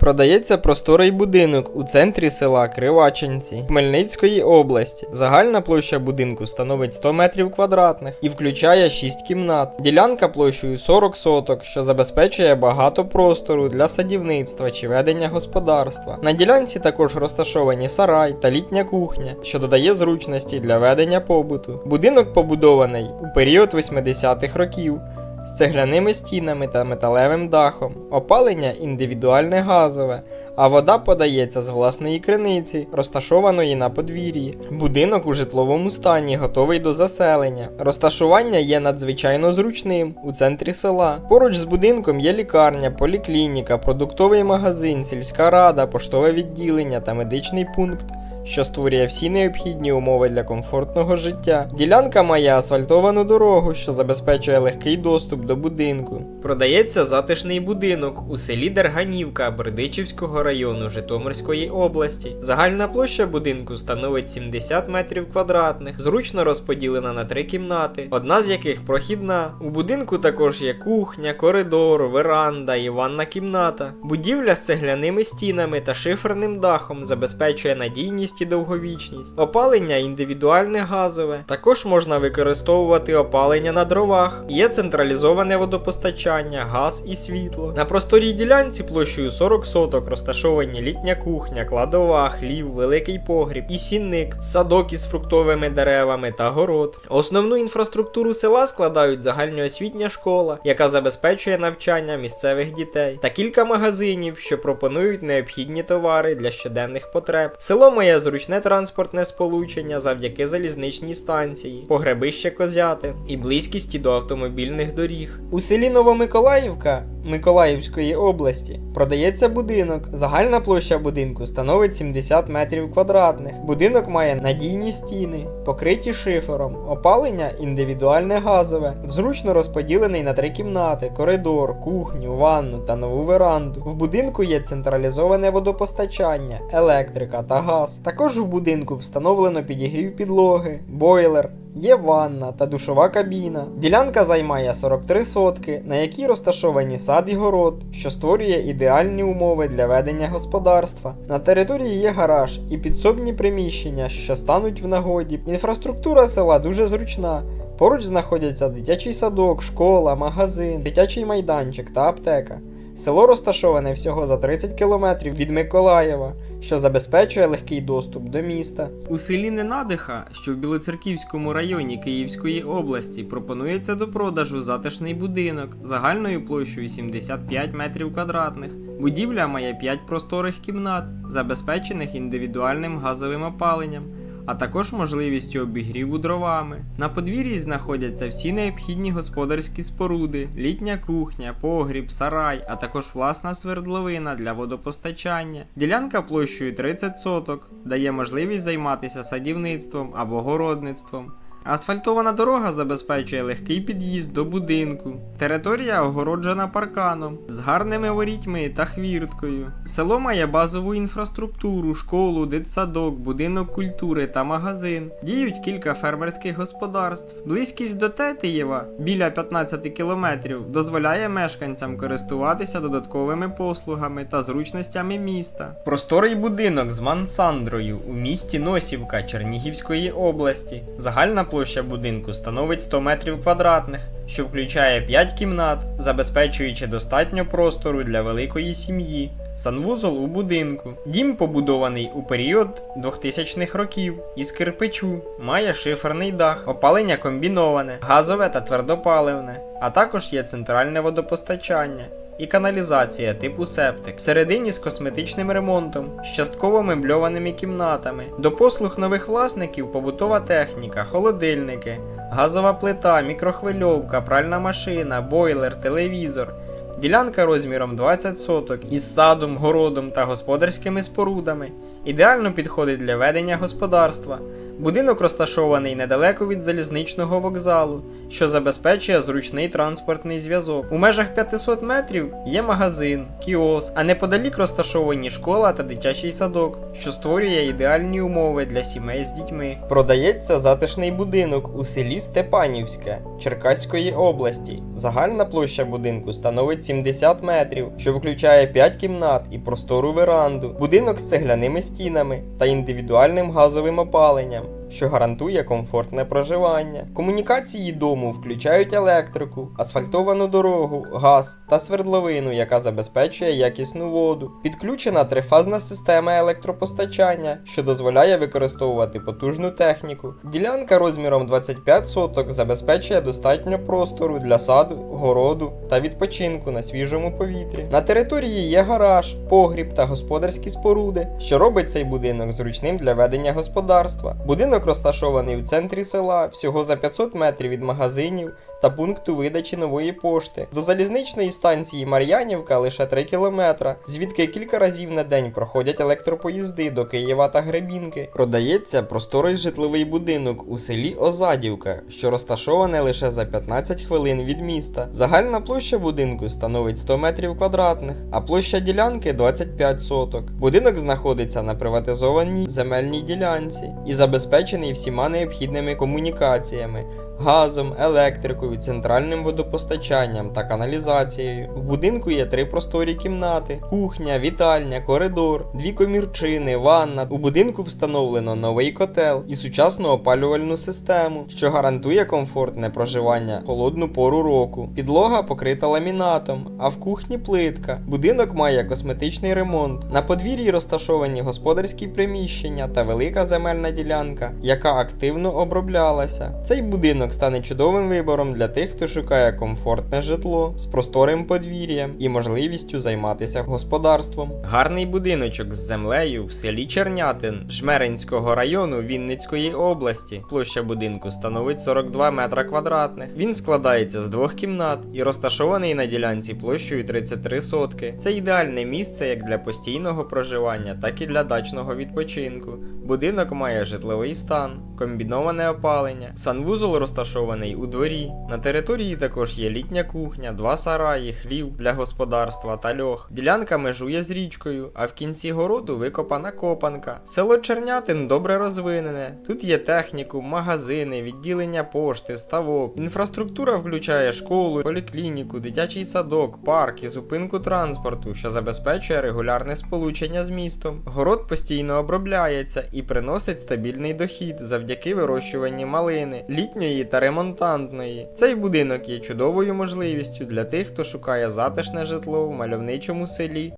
Продається просторий будинок у центрі села Криваченці Хмельницької області. Загальна площа будинку становить 100 метрів квадратних і включає 6 кімнат. Ділянка площею 40 соток, що забезпечує багато простору для садівництва чи ведення господарства. На ділянці також розташовані сарай та літня кухня, що додає зручності для ведення побуту. Будинок побудований у період 80-х років з цегляними стінами та металевим дахом. Опалення індивідуальне газове, а вода подається з власної криниці, розташованої на подвір'ї. Будинок у житловому стані готовий до заселення. Розташування є надзвичайно зручним у центрі села. Поруч з будинком є лікарня, поліклініка, продуктовий магазин, сільська рада, поштове відділення та медичний пункт що створює всі необхідні умови для комфортного життя. Ділянка має асфальтовану дорогу, що забезпечує легкий доступ до будинку. Продається затишний будинок у селі Дерганівка Бердичівського району Житомирської області. Загальна площа будинку становить 70 метрів квадратних, зручно розподілена на три кімнати, одна з яких прохідна. У будинку також є кухня, коридор, веранда і ванна кімната. Будівля з цегляними стінами та шиферним дахом забезпечує надійність і довговічність. Опалення індивідуальне газове. Також можна використовувати опалення на дровах. Є централізоване водопостачання, газ і світло. На просторій ділянці площею 40 соток розташовані літня кухня, кладова, хлів, великий погріб і сінник, садок із фруктовими деревами та город. Основну інфраструктуру села складають загальноосвітня школа, яка забезпечує навчання місцевих дітей, та кілька магазинів, що пропонують необхідні товари для щоденних потреб. Село зручне транспортне сполучення завдяки залізничній станції, погребище Козятин і близькісті до автомобільних доріг. У селі Новомиколаївка Миколаївської області продається будинок. Загальна площа будинку становить 70 метрів квадратних. Будинок має надійні стіни, покриті шифером, опалення індивідуальне газове, зручно розподілений на три кімнати, коридор, кухню, ванну та нову веранду. В будинку є централізоване водопостачання, електрика та газ. Також в будинку встановлено підігрів підлоги, бойлер. Є ванна та душова кабіна. Ділянка займає 43 сотки, на якій розташовані сад і город, що створює ідеальні умови для ведення господарства. На території є гараж і підсобні приміщення, що стануть в нагоді. Інфраструктура села дуже зручна. Поруч знаходяться дитячий садок, школа, магазин, дитячий майданчик та аптека. Село розташоване всього за 30 кілометрів від Миколаєва, що забезпечує легкий доступ до міста. У селі Ненадиха, що в Білоцерківському районі Київської області, пропонується до продажу затишний будинок загальною площею 75 метрів квадратних. Будівля має 5 просторих кімнат, забезпечених індивідуальним газовим опаленням а також можливістю обігріву дровами. На подвір'ї знаходяться всі необхідні господарські споруди, літня кухня, погріб, сарай, а також власна свердловина для водопостачання. Ділянка площею 30 соток дає можливість займатися садівництвом або городництвом. Асфальтована дорога забезпечує легкий під'їзд до будинку. Територія огороджена парканом з гарними ворітьми та хвірткою. Село має базову інфраструктуру, школу, дитсадок, будинок культури та магазин. Діють кілька фермерських господарств. Близькість до Тетієва біля 15 кілометрів дозволяє мешканцям користуватися додатковими послугами та зручностями міста. Просторий будинок з мансандрою у місті Носівка Чернігівської області. Загальна площа будинку становить 100 метрів квадратних, що включає 5 кімнат, забезпечуючи достатньо простору для великої сім'ї. Санвузол у будинку. Дім побудований у період 2000-х років із кирпичу, має шиферний дах, опалення комбіноване, газове та твердопаливне, а також є центральне водопостачання. І каналізація типу септик всередині з косметичним ремонтом, частково мебльованими кімнатами. До послуг нових власників побутова техніка, холодильники, газова плита, мікрохвильовка, пральна машина, бойлер, телевізор. Ділянка розміром 20 соток із садом, городом та господарськими спорудами. Ідеально підходить для ведення господарства. Будинок розташований недалеко від залізничного вокзалу, що забезпечує зручний транспортний зв'язок. У межах 500 метрів є магазин, кіоск, а неподалік розташовані школа та дитячий садок, що створює ідеальні умови для сімей з дітьми. Продається затишний будинок у селі Степанівське Черкаської області. Загальна площа будинку становить 70 метрів, що включає 5 кімнат і простору веранду, будинок з цегляними стінами та індивідуальним газовим опаленням. Що гарантує комфортне проживання. Комунікації дому включають електрику, асфальтовану дорогу, газ та свердловину, яка забезпечує якісну воду. Підключена трифазна система електропостачання, що дозволяє використовувати потужну техніку. Ділянка розміром 25 соток забезпечує достатньо простору для саду, городу та відпочинку на свіжому повітрі. На території є гараж, погріб та господарські споруди, що робить цей будинок зручним для ведення господарства. Будинок розташований у центрі села, всього за 500 метрів від магазинів та пункту видачі нової пошти. До залізничної станції Мар'янівка лише 3 кілометра, звідки кілька разів на день проходять електропоїзди до Києва та Гребінки. Продається просторий житловий будинок у селі Озадівка, що розташоване лише за 15 хвилин від міста. Загальна площа будинку становить 100 метрів квадратних, а площа ділянки 25 соток. Будинок знаходиться на приватизованій земельній ділянці і забезпечений всіма необхідними комунікаціями газом, електрикою, центральним водопостачанням та каналізацією. В будинку є три просторі кімнати: кухня, вітальня, коридор, дві комірчини, ванна. У будинку встановлено новий котел і сучасну опалювальну систему, що гарантує комфортне проживання холодну пору року. Підлога покрита ламінатом, а в кухні плитка. Будинок має косметичний ремонт. На подвір'ї розташовані господарські приміщення та велика земельна ділянка, яка активно оброблялася. Цей будинок стане чудовим вибором для тих, хто шукає комфортне житло з просторим подвір'ям і можливістю займатися господарством. Гарний будиночок з землею в селі Чернятин Жмеринського району Вінницької області. Площа будинку становить 42 метра квадратних. Він складається з двох кімнат і розташований на ділянці площею 33 сотки. Це ідеальне місце як для постійного проживання, так і для дачного відпочинку. Будинок має житловий стан, комбіноване опалення, санвузол розташований у дворі. На території також є літня кухня, два сараї, хлів для господарства та льох. Ділянка межує з річкою, а в кінці городу викопана копанка. Село Чернятин добре розвинене. Тут є технікум, магазини, відділення пошти, ставок. Інфраструктура включає школу, поліклініку, дитячий садок, парк і зупинку транспорту, що забезпечує регулярне сполучення з містом. Город постійно обробляється і приносить стабільний дохід завдяки вирощуванні малини, літньої та ремонтантної. Цей будинок є чудовою можливістю для тих, хто шукає затишне житло в мальовничому селі.